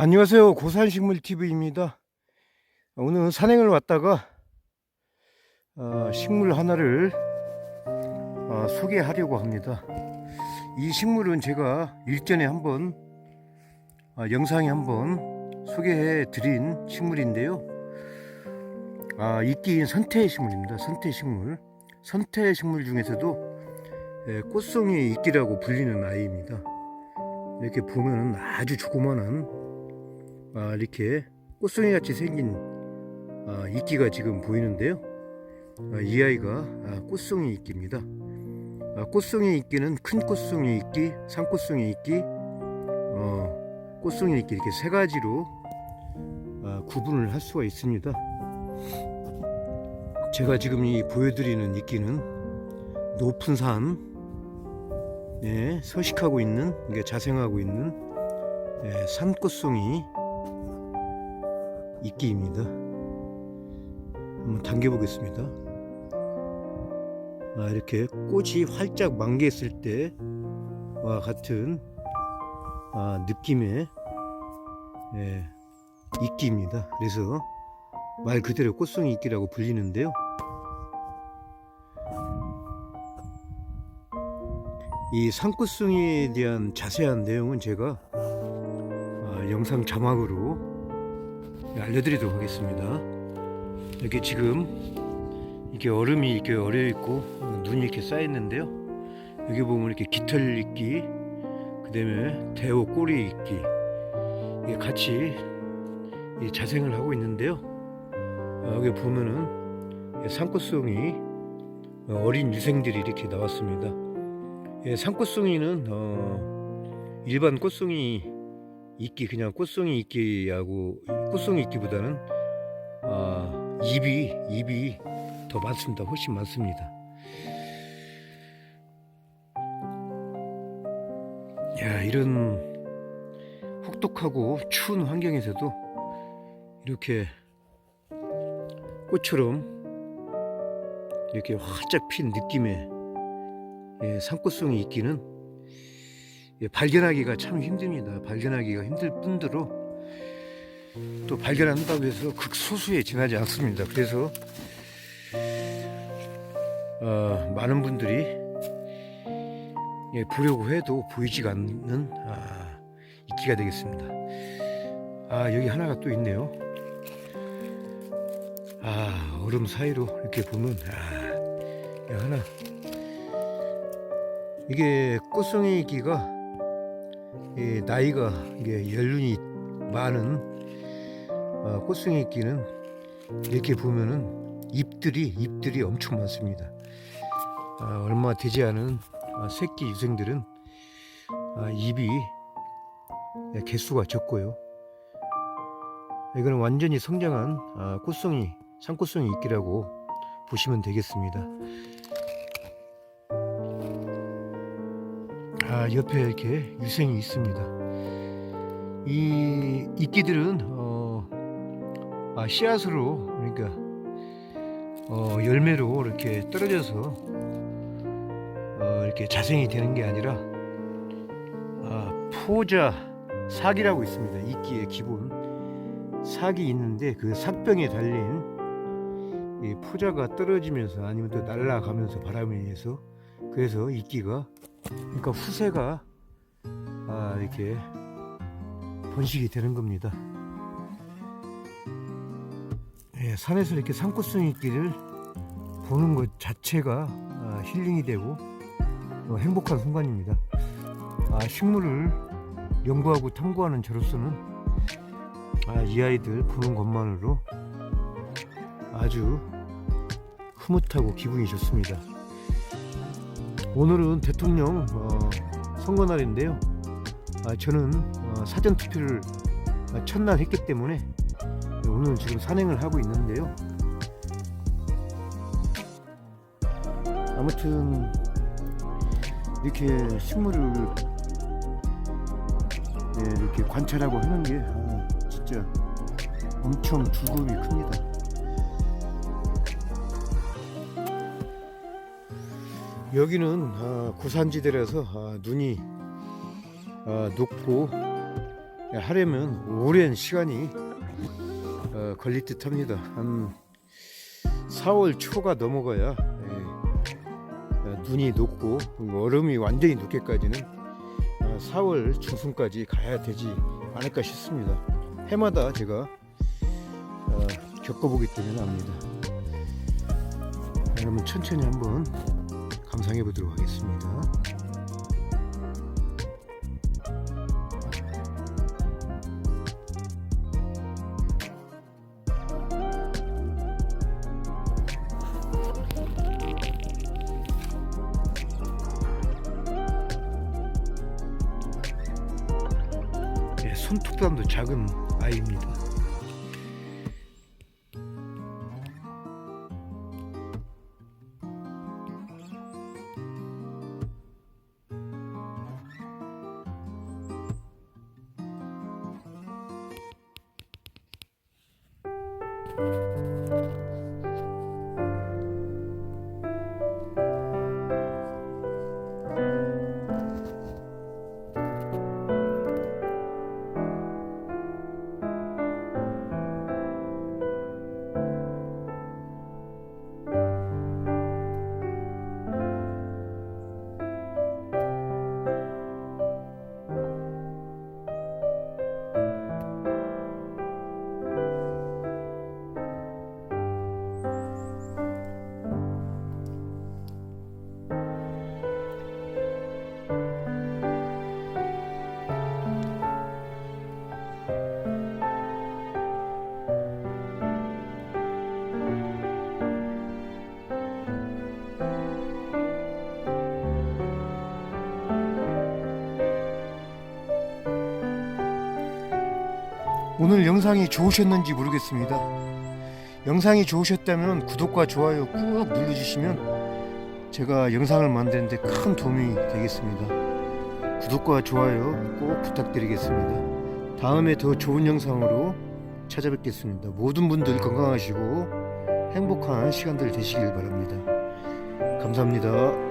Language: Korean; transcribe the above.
안녕하세요. 고산식물TV입니다. 오늘 산행을 왔다가 어, 식물 하나를 어, 소개하려고 합니다. 이 식물은 제가 일전에 한번 어, 영상에 한번 소개해 드린 식물인데요. 아, 이끼인 선태 식물입니다. 선태 식물. 선태 식물 중에서도 예, 꽃송이 이끼라고 불리는 아이입니다. 이렇게 보면 아주 조그만한 아, 이렇게 꽃송이 같이 생긴 아, 이끼가 지금 보이는데요. 아, 이 아이가 아, 꽃송이 이끼입니다. 아, 꽃송이 이끼는 큰 꽃송이 이끼, 산꽃송이 이끼, 어, 꽃송이 이끼 이렇게 세 가지로 아, 구분을 할 수가 있습니다. 제가 지금 이 보여드리는 이끼는 높은 산, 예, 서식하고 있는, 이게 자생하고 있는 예, 산꽃송이 이끼입니다. 한번 당겨보겠습니다. 아, 이렇게 꽃이 활짝 만개했을 때와 같은 아, 느낌의 예, 이끼입니다. 그래서 말 그대로 꽃송이 이끼라고 불리는데요. 이 산꽃송이에 대한 자세한 내용은 제가 아, 영상 자막으로 알려드리도록 하겠습니다. 이렇게 지금 이게 얼음이 이렇게 얼어 있고 눈이 이렇게 쌓여 있는데요. 여기 보면 이렇게 깃털 있기, 그다음에 대호 꼬리 있기 같이 이 자생을 하고 있는데요. 어, 여기 보면은 산꽃송이 어, 어린 유생들이 이렇게 나왔습니다. 예, 산꽃송이는 어, 일반 꽃송이 이끼 그냥 꽃송이 이끼하고 꽃송이 이끼보다는 아, 입이 입이 더 많습니다. 훨씬 많습니다. 야 이런 혹독하고 추운 환경에서도 이렇게 꽃처럼 이렇게 활짝 핀 느낌의 예, 산꽃송이 있기는 예, 발견하기가 참 힘듭니다. 발견하기가 힘들 뿐더러 또 발견한다고 해서 극소수에 지나지 않습니다. 그래서 어, 많은 분들이 예, 보려고 해도 보이지가 않는 아, 이끼가 되겠습니다. 아 여기 하나가 또 있네요. 아 얼음 사이로 이렇게 보면 아 하나 이게 꽃송이 이끼가 이 나이가 이게 연륜이 많은 어, 꽃송이 이끼는 이렇게 보면은 잎들이 잎들이 엄청 많습니다. 아, 얼마 되지 않은 아, 새끼 유생들은 아, 잎이 개수가 적고요. 이거는 완전히 성장한 아, 꽃송이 산꽃송이 이끼라고 보시면 되겠습니다. 아, 옆에 이렇게 유생이 있습니다. 이 이끼들은 어, 아, 씨앗으로 그러니까 어, 열매로 이렇게 떨어져서 어, 이렇게 자생이 되는 게 아니라 아, 포자 사기라고 있습니다. 이끼의 기본 삭이 있는데 그 삭병에 달린 이 포자가 떨어지면서 아니면 또 날아가면서 바람에 의해서 그래서 이끼가 그러니까 후세가 아, 이렇게 번식이 되는 겁니다. 예, 산에서 이렇게 산꽃송이 길을 보는 것 자체가 아, 힐링이 되고 어, 행복한 순간입니다. 아, 식물을 연구하고 탐구하는 저로서는 아, 이 아이들 보는 것만으로 아주 흐뭇하고 기분이 좋습니다. 오늘은 대통령 어, 선거 날인데요. 아, 저는 어, 사전 투표를 아, 첫날 했기 때문에 오늘 지금 산행을 하고 있는데요. 아무튼 이렇게 식물을 예, 이렇게 관찰하고 하는 게 아, 진짜 엄청 즐거움이 큽니다. 여기는 아, 고산지대라서 아, 눈이 아, 높고 하려면 오랜 시간이 어, 걸릴 듯 합니다. 한 4월 초가 넘어가야 예, 어, 눈이 녹고 얼음이 완전히 녹기까지는 어, 4월 중순까지 가야 되지 않을까 싶습니다. 해마다 제가 어, 겪어보기 때문에 압니다. 그러면 천천히 한번 감상해 보도록 하겠습니다. 예, 손톱감도 작은 아이입니다. 오늘 영상이 좋으셨는지 모르겠습니다. 영상이 좋으셨다면 구독과 좋아요 꾹 눌러주시면 제가 영상을 만드는데 큰 도움이 되겠습니다. 구독과 좋아요 꼭 부탁드리겠습니다. 다음에 더 좋은 영상으로 찾아뵙겠습니다. 모든 분들 건강하시고 행복한 시간들 되시길 바랍니다. 감사합니다.